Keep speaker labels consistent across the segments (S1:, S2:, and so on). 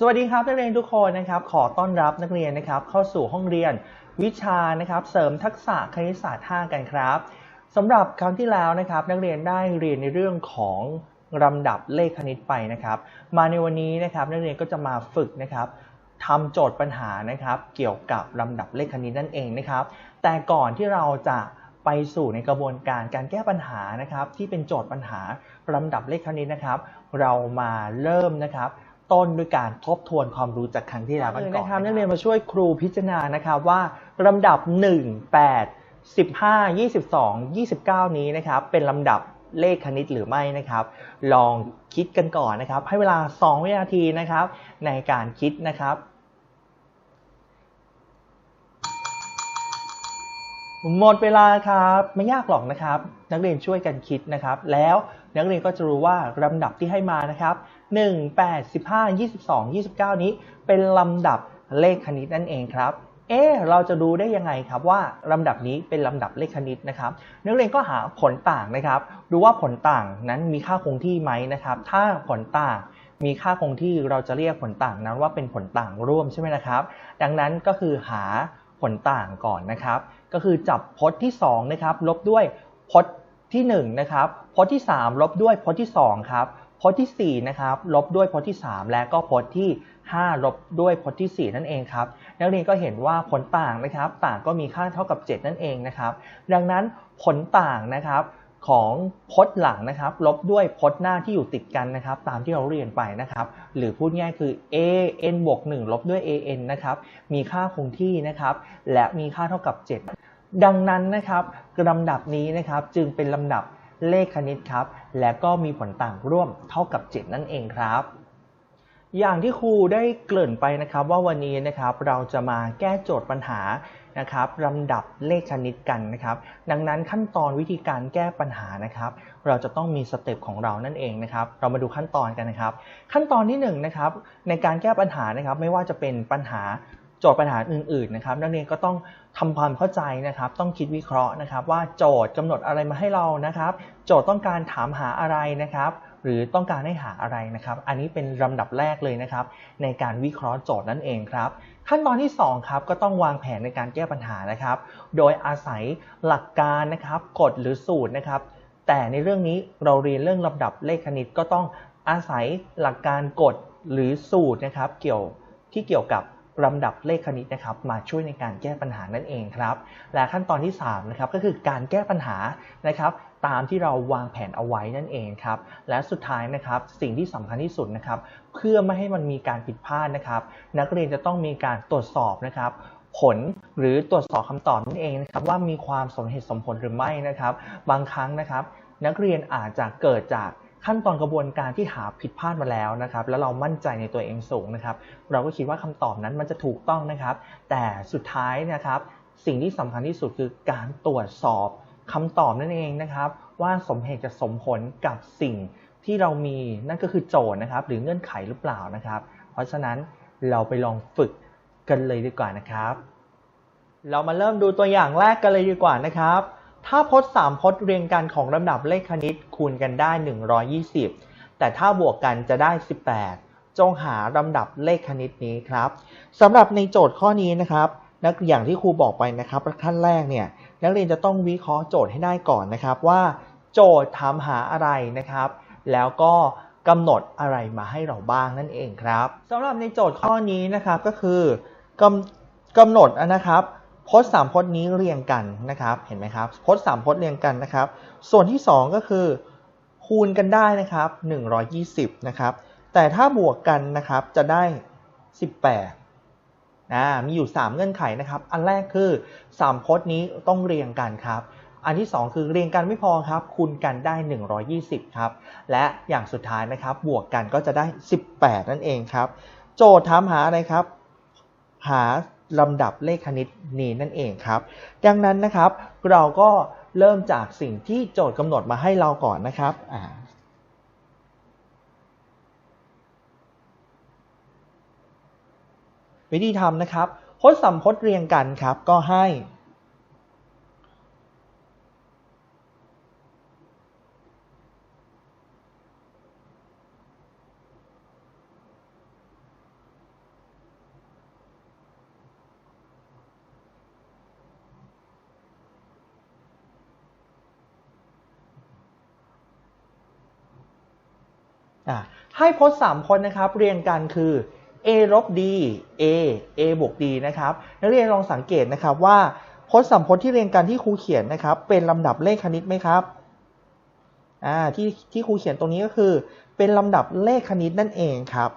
S1: สวัสดีครับนักเรียนทุกคนนะครับ ขอต้อนรับนักเรียนนะครับ เข้าสู่ห้องเรียนวิชานะครับ เสริมทักษะคณิตศาสตร์ 5 กันครับสำหรับครั้งที่แล้วนะครับ นักเรียนได้เรียนในเรื่องของลำดับเลขคณิตไปนะครับ มาในวันนี้นะครับ นักเรียนก็จะมาฝึกนะครับทำโจทย์ปัญหานะครับ เกี่ยวกับลำดับเลขคณิตนั่นเองนะครับ แต่ก่อนที่เราจะไปสู่ในกระบวนการการแก้ปัญหานะครับ ที่เป็นโจทย์ปัญหาลำดับเลขคณิตนะครับ เรามาเริ่มนะครับ ต้นด้วยการทบทวนความรู้จากครั้งที่แล้วกันก่อนนะครับนักเรียนมาช่วยครูพิจารณานะครับว่าลำดับ 1 8 15 22 29 นี้นะครับเป็นลำดับเลขคณิตหรือไม่นะครับ ลองคิดกันก่อนนะครับ ให้เวลา 2 วินาทีนะครับ ในการคิดนะครับหมดเวลาครับไม่ยากหรอกนะครับ นักเรียนช่วยกันคิดนะครับ แล้วนักเรียนก็จะรู้ว่าลำดับที่ให้มานะครับ 1 8 15 22 29 นี้ เป็นลำดับเลขคณิตนั่นเองครับ เอ๊เราจะดูได้ยังไงครับว่าลำดับนี้เป็นลำดับเลขคณิตนะครับนักเรียนก็หาผลต่างนะครับ ดูว่าผลต่างนั้นมีค่าคงที่ไหมนะครับ ถ้าผลต่างมีค่าคงที่เราจะเรียกผลต่างนั้นว่าเป็นผลต่างร่วมใช่ไหมนะครับ ดังนั้นก็คือหาผลต่างก่อนนะครับ ก็คือจับพจน์ที่2นะครับลบด้วยพจน์ที่1นะครับพจน์ที่ 3 ลบด้วยพจน์ที่2ครับ พจน์ที่ 4 นะครับ ลบด้วยพจน์ที่ 3 และก็พจน์ที่ 5 ลบด้วยพจน์ที่ 4 นั่นเองครับ นักเรียนก็เห็นว่าผลต่างนะครับ ต่างก็มีค่าเท่ากับ 7 นั่นเองนะครับ ดังนั้นผลต่างนะครับของพจน์หลังนะครับ ลบด้วยพจน์หน้าที่อยู่ติดกันนะครับ ตามที่เราเรียนไปนะครับ หรือพูดง่ายคือ a n บวก1ลบด้วย a n นะครับ มีค่าคงที่นะครับ และมีค่าเท่ากับ 7 ดังนั้นนะครับลำดับนี้นะครับจึงเป็นลำดับ เลขคณิตครับ และก็มีผลต่างร่วมเท่ากับ 7 นั่นเองครับ อย่างที่ครูได้เกริ่นไปนะครับว่าวันนี้นะครับเราจะมาแก้โจทย์ปัญหานะครับลำดับเลขคณิตกันนะครับ ดังนั้นขั้นตอนวิธีการแก้ปัญหานะครับ เราจะต้องมีสเต็ปของเรานั่นเองนะครับ เรามาดูขั้นตอนกันนะครับ ขั้นตอนที่1นนะครับในการแก้ปัญหานะครับ ไม่ว่าจะเป็นปัญหา โจทย์ปัญหาอื่นๆนะครับ นักเรียนก็ต้องทำความเข้าใจนะครับ ต้องคิดวิเคราะห์นะครับ ว่าโจทย์กำหนดอะไรมาให้เรานะครับ โจทย์ต้องการถามหาอะไรนะครับหรือต้องการให้หาอะไรนะครับ อันนี้เป็นลำดับแรกเลยนะครับ ในการวิเคราะห์โจทย์นั่นเองครับ ขั้นตอนที่2ครับก็ต้องวางแผนในการแก้ปัญหานะครับ โดยอาศัยหลักการนะครับกฎหรือสูตรนะครับ แต่ในเรื่องนี้เราเรียนเรื่องลำดับเลขคณิตก็ต้องอาศัยหลักการกฎหรือสูตรนะครับ เกี่ยวที่เกี่ยวกับ ลำดับเลขคณิตนะครับมาช่วยในการแก้ปัญหานั่นเองครับ และขั้นตอนที่3นะครับก็คือการแก้ปัญหานะครับตามที่เราวางแผนเอาไว้นั่นเองครับ และสุดท้ายนะครับสิ่งที่สำคัญที่สุดนะครับเพื่อไม่ให้มันมีการผิดพลาดนะครับ นักเรียนจะต้องมีการตรวจสอบนะครับผลหรือตรวจสอบคำตอบนั่นเองนะครับว่ามีความสมเหตุสมผลหรือไม่นะครับ บางครั้งนะครับ นักเรียนอาจจะเกิดจาก ขั้นตอนกระบวนการที่หาผิดพลาดมาแล้วนะครับ แล้วเรามั่นใจในตัวเองสูงนะครับ เราก็คิดว่าคำตอบนั้นมันจะถูกต้องนะครับ แต่สุดท้ายนะครับ สิ่งที่สำคัญที่สุดคือการตรวจสอบคำตอบนั่นเองนะครับ ว่าสมเหตุจะสมผลกับสิ่งที่เรามีนั่นก็คือโจทย์นะครับ หรือเงื่อนไขหรือเปล่านะครับ เพราะฉะนั้นเราไปลองฝึกกันเลยดีกว่านะครับ เรามาเริ่มดูตัวอย่างแรกกันเลยดีกว่านะครับ ถ้าพจน์3พจน์เรียงกันของลำดับเลขคณิตคูณกันได้ 120 แต่ถ้าบวกกันจะได้ 18 จงหาลำดับเลขคณิตนี้ครับสำหรับในโจทย์ข้อนี้นะครับนักอย่างที่ครูบอกไปนะครับขั้นแรกเนี่ยนักเรียนจะต้องวิเคราะห์โจทย์ให้ได้ก่อนนะครับว่า โจทย์ถามหาอะไรนะครับ แล้วก็กำหนดอะไรมาให้เราบ้างนั่นเองครับสำหรับในโจทย์ข้อนี้นะครับก็คือกำกำหนดนะครับ พจน์สามพจน์นี้เรียงกันนะครับ เห็นไหมครับ พจน์สามพจน์เรียงกันนะครับ ส่วนที่ 2 ก็คือ คูณกันได้นะครับ 120 นะครับ แต่ถ้าบวกกันนะครับจะได้ 18นะมีอยู่ 3 เงื่อนไขนะครับ อันแรกคือ3พจน์นี้ต้องเรียงกันครับ อันที่ 2 คือเรียงกันไม่พอครับ คูณกันได้ 120 ครับ และอย่างสุดท้ายนะครับ บวกกันก็จะได้ 18 นั่นเองครับ โจทย์ถามหาอะไรครับ หา ลำดับเลขคณิตนี้นั่นเองครับ ดังนั้นนะครับเราก็เริ่มจากสิ่งที่โจทย์กำหนดมาให้เราก่อนนะครับวิธีทำนะครับพจน์สัมพจน์เรียงกันครับก็ให้ ให้พจน์สามพจน์นะครับเรียงกันคือ a ลบ d a a บวก d นะครับนักเรียนลองสังเกตนะครับว่าพจน์สามพจน์ที่เรียงกันที่ครูเขียนนะครับ เป็นลำดับเลขคณิตไหมครับอ่าที่ที่ครูเขียนตรงนี้ก็คือ เป็นลำดับเลขคณิตนั่นเองครับ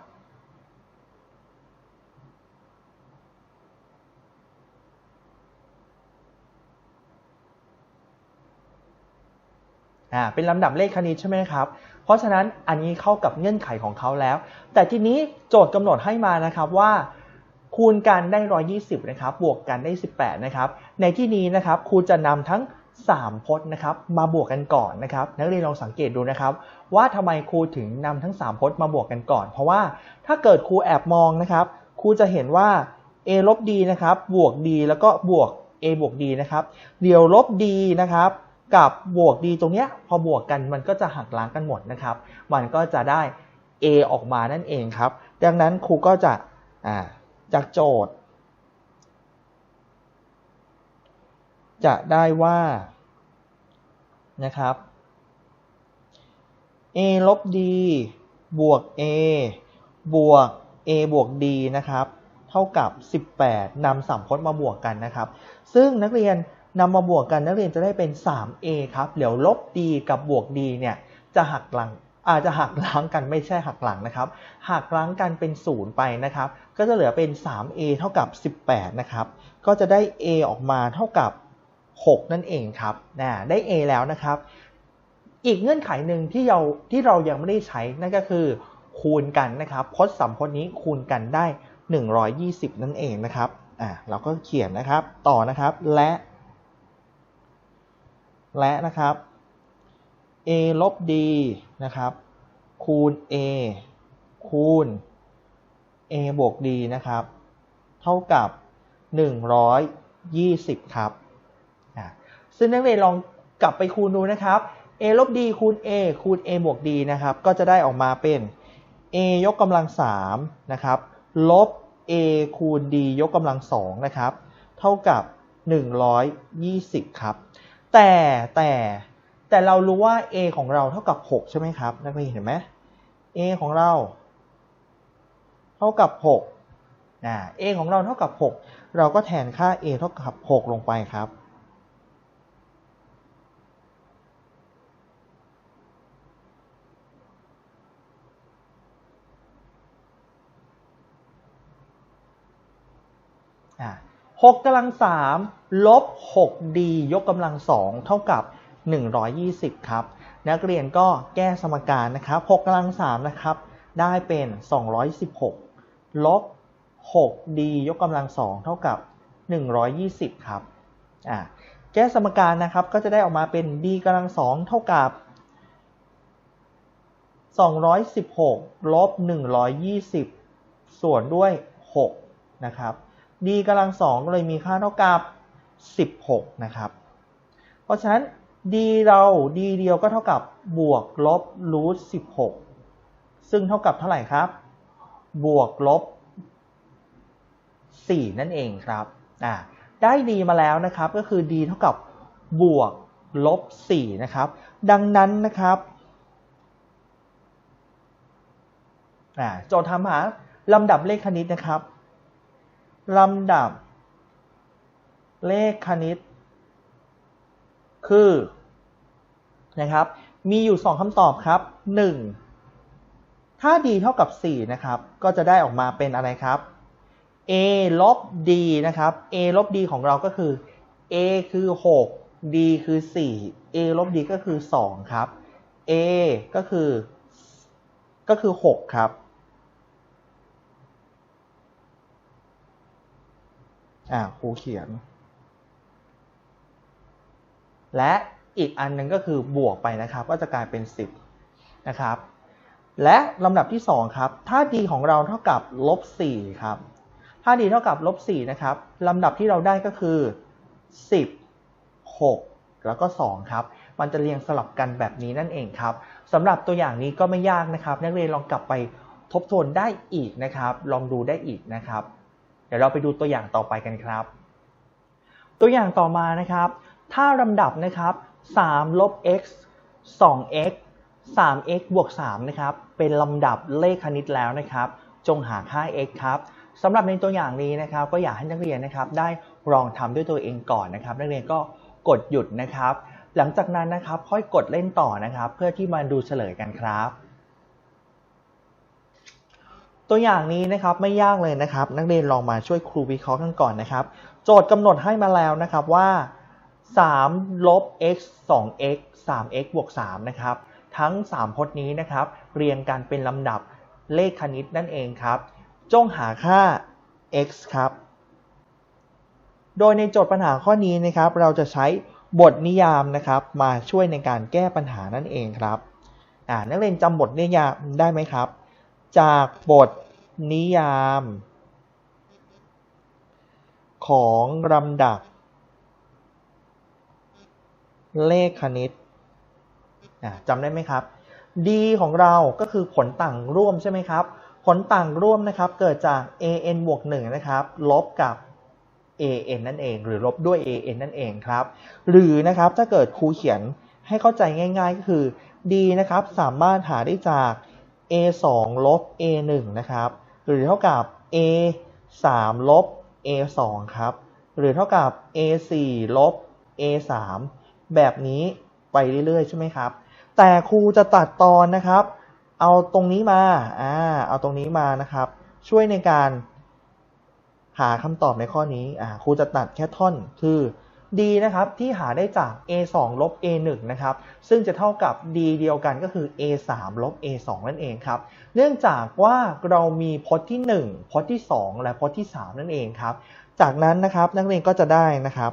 S1: อ่าเป็นลำดับเลขคณิตใช่ไหมครับ เพราะฉะนั้นอันนี้เข้ากับเงื่อนไขของเขาแล้ว แต่ทีนี้โจทย์กำหนดให้มานะครับว่าคูณกันได้ 120 นะครับ บวกกันได้ 18 นะครับ ในที่นี้นะครับครูจะนำทั้ง 3 พจน์นะครับ มาบวกกันก่อนนะครับ นักเรียนลองสังเกตดูนะครับ ว่าทำไมครูถึงนำทั้ง 3 พจน์มาบวกกันก่อน เพราะว่าถ้าเกิดครูแอบมองนะครับ ครูจะเห็นว่า a ลบ d นะครับ บวก d แล้วก็บวก a บวก d นะครับ เดี๋ยวลบ d นะครับ กับบวก d ตรงเนี้ยพอบวกกันมันก็จะหักล้างกันหมดนะครับ มันก็จะได้ a ออกมานั่นเองครับ ดังนั้นครูก็จะจากโจทย์ จะได้ว่านะครับ a ลบ d บวก a บวก a บวก d นะครับ เท่ากับ 18นำสามพจน์มาบวกกันนะครับ ซึ่งนักเรียน นำมาบวกกันนักเรียนจะได้เป็น 3a ครับเดี๋ยวลบ d กับบวก d เนี่ยจะหักหลังอาจจะหักล้างกันไม่ใช่หักหลังนะครับหักล้างกันเป็น 0 ไปนะครับ ก็จะเหลือเป็น 3a เท่ากับ 18 นะครับ ก็จะได้ a ออกมาเท่ากับ 6 นั่นเองครับนะได้ a แล้วนะครับ อีกเงื่อนไขหนึ่งที่เราที่เรายังไม่ได้ใช้นั่นก็คือ คูณกันนะครับพจน์สัมพจน์นี้คูณกันได้ 120 นั่นเองนะครับอ่าเราก็เขียนนะครับ ต่อนะครับและ และนะครับ a ลบ d นะครับ คูณ a คูณ a บวก d นะครับ เท่ากับ 120 ครับ ซึ่งนักเรียนลองกลับไปคูณดูนะครับ a ลบ d คูณ a คูณ a บวก d นะครับ ก็จะได้ออกมาเป็น a ยกกำลัง3นะครับ ลบ a คูณ d ยกกำลัง2นะครับ เท่ากับ 120 ครับ แต่แต่แต่เรารู้ว่า a ของเราเท่ากับ 6 ใช่ไหมครับ นักเรียนเห็นไหม a ของเรา เท่ากับ6นะ a ของเราเท่ากับ 6 เราก็แทนค่า a เท่ากับ 6 ลงไปครับอะ 6กำลัง3ลบ 6d ยกกำลัง 2 เท่ากับ 120 ครับ นักเรียนก็แก้สมการนะครับ6กำลัง3นะครับ ได้เป็น 216 ลบ 6d ยกกำลัง 2 เท่ากับ 120 ครับอะแก้สมการนะครับก็จะได้ออกมาเป็น d กำลัง 2 เท่ากับ 216 ลบ 120 ส่วนด้วย 6 นะครับ d กำลังสองก็เลยมีค่าเท่ากับ 16 นะครับ เพราะฉะนั้น d เรา d เดียวก็เท่ากับบวกลบรูท16ซึ่งเท่ากับเท่าไหร่ครับ บวกลบ 4 นั่นเองครับอ่าได้ d มาแล้วนะครับก็คือ d เท่ากับบวกลบ 4 นะครับ ดังนั้นนะครับโจทย์ทำหาลำดับเลขคณิตนะครับ ลำดับ เลขคณิต คือนะครับ มีอยู่ 2คำตอบครับ 1. ถ้า d เท่ากับ 4 นะครับ ก็จะได้ออกมาเป็นอะไรครับ a ลบ d นะครับ a ลบ d ของเราก็คือ a คือ 6 d คือ 4 a ลบ d ก็คือ 2 ครับ a ก็คือ ก็คือ 6 ครับ อ่าครูเขียน และอีกอันหนึ่งก็คือบวกไปนะครับ ก็จะกลายเป็น 10 นะครับ และลำดับที่ 2 ครับ ถ้า d ของเราเท่ากับลบ4ครับ ถ้า d เท่ากับลบ4นะครับลำดับที่เราได้ก็คือ 10 6 แล้วก็ 2 ครับ มันจะเรียงสลับกันแบบนี้นั่นเองครับสำหรับตัวอย่างนี้ก็ไม่ยากนะครับ นักเรียนลองกลับไปทบทวนได้อีกนะครับ ลองดูได้อีกนะครับ ดี๋ยวเราไปดูตัวอย่างต่อไปกันครับ ตัวอย่างต่อมานะครับ ถ้าลำดับนะครับ3ลบ x 2x 3x บวก3นะครับเป็นลำดับเลขคณิตแล้วนะครับ จงหาค่า x ครับสำหรับในตัวอย่างนี้นะครับ ก็อยากให้นักเรียนนะครับ ได้ลองทำด้วยตัวเองก่อนนะครับ นักเรียนก็กดหยุดนะครับ หลังจากนั้นนะครับ ค่อยกดเล่นต่อนะครับ เพื่อที่มาดูเฉลยกันครับ ตัวอย่างนี้นะครับไม่ยากเลยนะครับ นักเรียนลองมาช่วยครูวิเคราะห์กันก่อนนะครับ โจทย์กำหนดให้มาแล้วนะครับว่า3ลบ x 2x 3x บวก3นะครับ ทั้ง 3พจน์นี้นะครับ เรียงกันเป็นลำดับเลขคณิตนั่นเองครับ จงหาค่า x ครับ โดยในโจทย์ปัญหาข้อนี้นะครับ เราจะใช้บทนิยามนะครับ มาช่วยในการแก้ปัญหานั่นเองครับนักเรียนจำบทนิยามได้ไหมครับ จากบท นิยาม ของลำดับ เลขคณิตจำได้ไหมครับ d ของเราก็คือผลต่างร่วมใช่ไหมครับ ผลต่างร่วมนะครับเกิดจาก an บวก1นะครับลบกับ an นั่นเอง หรือลบด้วย an นั่นเองครับ หรือนะครับถ้าเกิดครูเขียนให้เข้าใจง่าย ๆ ก็คือ d นะครับสามารถหาได้จาก a 2ลบ a 1นะครับ หรือเท่ากับ a 3ลบ a 2ครับ หรือเท่ากับ a 4ลบ a 3แบบนี้ไปเรื่อยๆ ใช่ไหมครับ แต่ครูจะตัดตอนนะครับ เอาตรงนี้มา อ่า เอาตรงนี้มานะครับ ช่วยในการหาคำตอบในข้อนี้ อ่า ครูจะตัดแค่ท่อนคือ d นะครับที่หาได้จาก a 2ลบ a 1นะครับซึ่งจะเท่ากับ d เดียวกันก็คือ a 3ลบ a 2นั่นเองครับเนื่องจากว่าเรามีพจน์ที่ 1 พจน์ที่ 2 และพจน์ที่ 3 นั่นเองครับจากนั้นนะครับนักเรียนก็จะได้นะครับ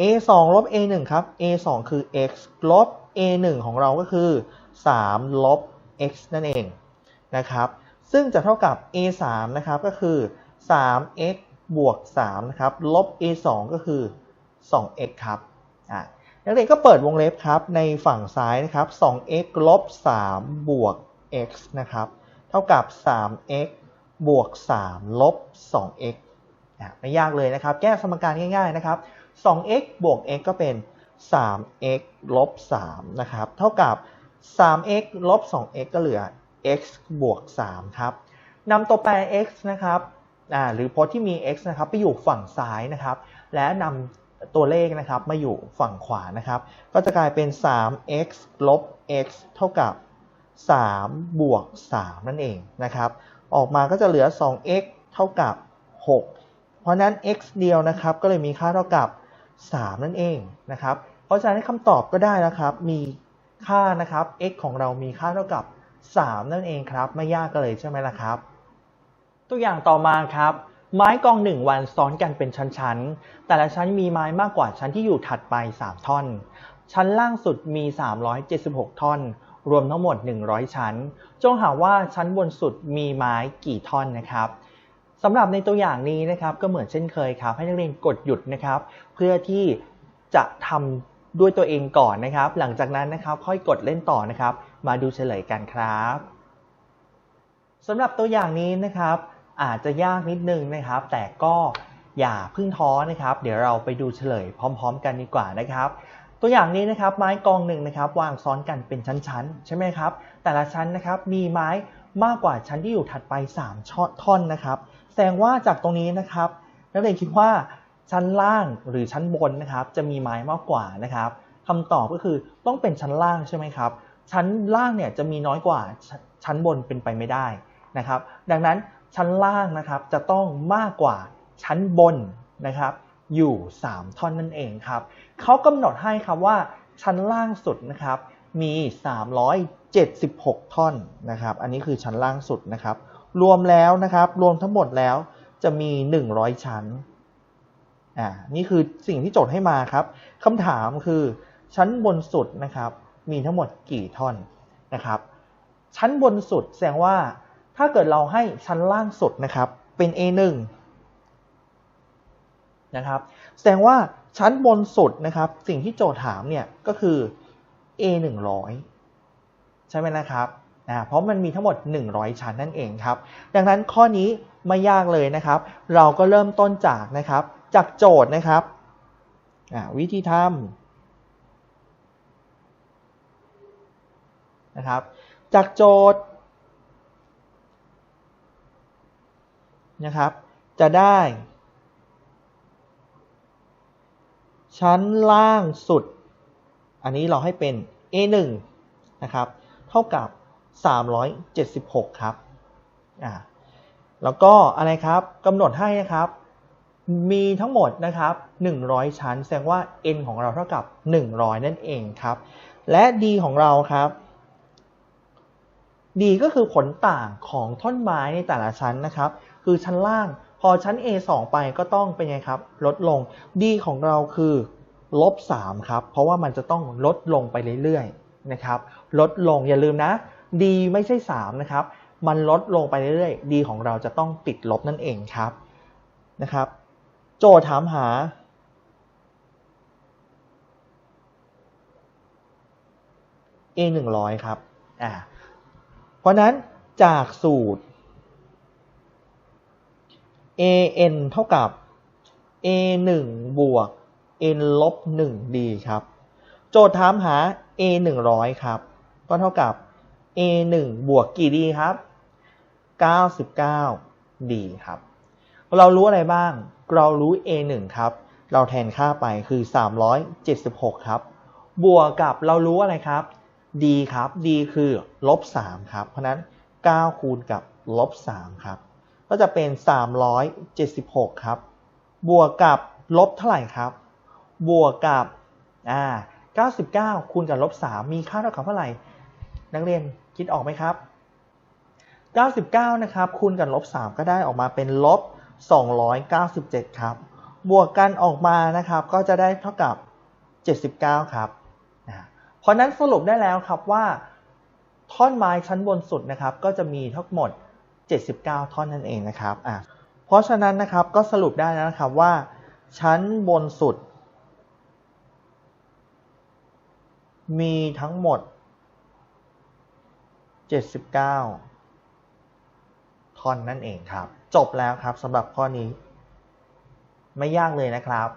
S1: a 2ลบ a 1ครับ a 2คือ x ลบ a 1ของเราก็คือ 3 ลบ x นั่นเองนะครับ ซึ่งจะเท่ากับ a 3นะครับ ก็คือ 3x บวก3นะครับลบ a 2ก็คือ 2x ครับอะนักเรียนก็เปิดวงเล็บครับในฝั่งซ้ายนะครับ 2x ลบ 3 บวก x นะครับ เท่ากับ 3x บวก 3 ลบ 2x อะไม่ยากเลยนะครับ แก้สมการง่าย ๆ นะครับ 2x บวก x ก็เป็น 3x ลบ 3 นะครับ เท่ากับ 3x ลบ 2x ก็เหลือ x บวก 3 ครับนำตัวแปร x นะครับ หรือพจน์ที่มี x นะครับไปอยู่ฝั่งซ้ายนะครับ และนำตัวเลขนะครับมาอยู่ฝั่งขวานะครับ ก็จะกลายเป็น 3x ลบ x เท่ากับ 3 บวก 3 นั่นเองนะครับ ออกมาก็จะเหลือ 2x เท่ากับ 6 เพราะนั้น x เดียวนะครับก็เลยมีค่าเท่ากับ 3 นั่นเองนะครับ เพราะฉะนั้นคำตอบก็ได้แล้วครับ มีค่านะครับ x ของเรามีค่าเท่ากับ 3 นั่นเองครับ ไม่ยากกันเลยใช่ไหมล่ะครับ ตัวอย่างต่อมาครับ ไม้กองหนึ่งวันซ้อนกันเป็นชั้นๆ แต่ละชั้นมีไม้มากกว่าชั้นที่อยู่ถัดไป 3 ท่อน ชั้นล่างสุดมี 376 ท่อน รวมทั้งหมด 100 ชั้น จงหาว่าชั้นบนสุดมีไม้กี่ท่อนนะครับสำหรับในตัวอย่างนี้นะครับก็เหมือนเช่นเคยครับ ให้นักเรียนกดหยุดนะครับ เพื่อที่จะทำด้วยตัวเองก่อนนะครับ หลังจากนั้นนะครับค่อยกดเล่นต่อนะครับ มาดูเฉลยกันครับสำหรับตัวอย่างนี้นะครับ อาจจะยากนิดนึงนะครับ แต่ก็อย่าพึ่งท้อนะครับ เดี๋ยวเราไปดูเฉลยพร้อม ๆ กันดีกว่านะครับ ตัวอย่างนี้นะครับไม้กองหนึ่งนะครับ วางซ้อนกันเป็นชั้นๆ ใช่ไหมครับ แต่ละชั้นนะครับมีไม้มากกว่าชั้นที่อยู่ถัดไป3ช่อท่อนนะครับ แสดงว่าจากตรงนี้นะครับ นักเรียนคิดว่าชั้นล่างหรือชั้นบนนะครับ จะมีไม้มากกว่านะครับคำตอบก็คือต้องเป็นชั้นล่างใช่ไหมครับ ชั้นล่างเนี่ยจะมีน้อยกว่าชั้นบนเป็นไปไม่ได้นะครับ ดังนั้น ชั้นล่างนะครับจะต้องมากกว่าชั้นบนนะครับอยู่ 3 ท่อนนั่นเองครับเขากำหนดให้ครับว่าชั้นล่างสุดนะครับมี 376 ท่อนนะครับอันนี้คือชั้นล่างสุดนะครับรวมแล้วนะครับรวมทั้งหมดแล้วจะมี 100 ชั้นอ่านี่คือสิ่งที่โจทย์ให้มาครับคำถามคือชั้นบนสุดนะครับมีทั้งหมดกี่ท่อนนะครับชั้นบนสุดแสดงว่า ถ้าเกิดเราให้ชั้นล่างสุดนะครับเป็น A1 นะครับ แสดงว่าชั้นบนสุดนะครับ สิ่งที่โจทย์ถามเนี่ยก็คือ A 100ใช่ไหมนะครับนะเพราะมันมีทั้งหมด 100 ชั้นนั่นเองครับ ดังนั้นข้อนี้ไม่ยากเลยนะครับ เราก็เริ่มต้นจากนะครับ จากโจทย์นะครับวิธีทำนะครับ จากโจทย์ นะครับ จะได้ ชั้นล่างสุด อันนี้เราให้เป็น A1 นะครับ เท่ากับ 376 ครับอ่าแล้วก็อะไรครับกำหนดให้นะครับ มีทั้งหมดนะครับ 100 ชั้น แสดงว่า n ของเราเท่ากับ 100 นั่นเองครับ และ d ของเราครับ d ก็คือผลต่างของท่อนไม้ในแต่ละชั้นนะครับ คือชั้นล่าง พอชั้น a 2 ไปก็ต้องเป็นไงครับ ลดลง d ของเราคือลบ3ครับ เพราะว่ามันจะต้องลดลงไปเรื่อยๆนะครับ ลดลงอย่าลืมนะ d ไม่ใช่3นะครับ มันลดลงไปเรื่อยๆ d ของเราจะต้องติดลบนั่นเองครับนะครับ โจทย์ถามหา a 100ครับ อ่า เพราะนั้นจากสูตร an เท่ากับ a 1บวก n ลบ1 d ครับ โจทย์ถามหา a 100ครับ ก็เท่ากับ a 1บวกกี่ d ครับ 99 d ครับ เรารู้อะไรบ้าง เรารู้ a 1ครับ เราแทนค่าไปคือ 376 ครับ บวกกับเรารู้อะไรครับ d ครับ d คือลบ3ครับ เพราะนั้น 9 คูณกับลบ3ครับ ก็จะเป็น 376 ครับ บวกกับลบเท่าไหร่ครับ บวกกับอ่า99 คูณกับลบ 3 มีค่าเท่ากับเท่าไหร่ นักเรียนคิดออกไหมครับ 99 นะครับ คูณกับลบ 3 ก็ได้ออกมาเป็นลบ 297 ครับ บวกกันออกมานะครับ ก็จะได้เท่ากับ 79 ครับเพราะนั้นสรุปได้แล้วครับว่า ท่อนไม้ชั้นบนสุดนะครับ ก็จะมีทั้งหมด 79 ท่อนนั่นเองนะครับอะเพราะฉะนั้นนะครับก็สรุปได้นะครับว่า ชั้นบนสุด มีทั้งหมด 79 ท่อนนั่นเองครับ จบแล้วครับสำหรับข้อนี้ ไม่ยากเลยนะครับ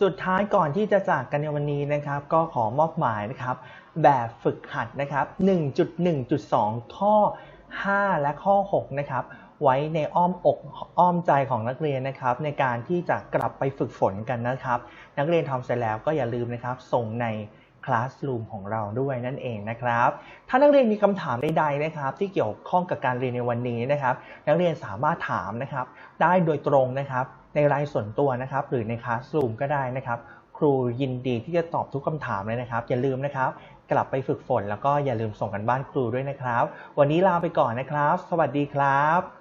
S1: สุดท้ายก่อนที่จะจากกันในวันนี้นะครับ ก็ขอมอบหมายนะครับ แบบฝึกหัดนะครับ 1.1.2 ข้อ 5 และข้อ 6 นะครับ ไว้ในอ้อมอกอ้อมใจของนักเรียนนะครับ ในการที่จะกลับไปฝึกฝนกันนะครับ นักเรียนทำเสร็จแล้วก็อย่าลืมนะครับ ส่งใน Classroom ของเราด้วยนั่นเองนะครับ ถ้านักเรียนมีคำถามใดๆนะครับ ที่เกี่ยวข้องกับการเรียนในวันนี้นะครับ นักเรียนสามารถถามนะครับ ได้โดยตรงนะครับ ในรายส่วนตัวนะครับ หรือใน Classroom ก็ได้นะครับ ครูยินดีที่จะตอบทุกคำถามเลยนะครับ อย่าลืมนะครับ กลับไปฝึกฝน แล้วก็อย่าลืมส่งกันบ้านครูด้วยนะครับ วันนี้ลาไปก่อนนะครับ สวัสดีครับ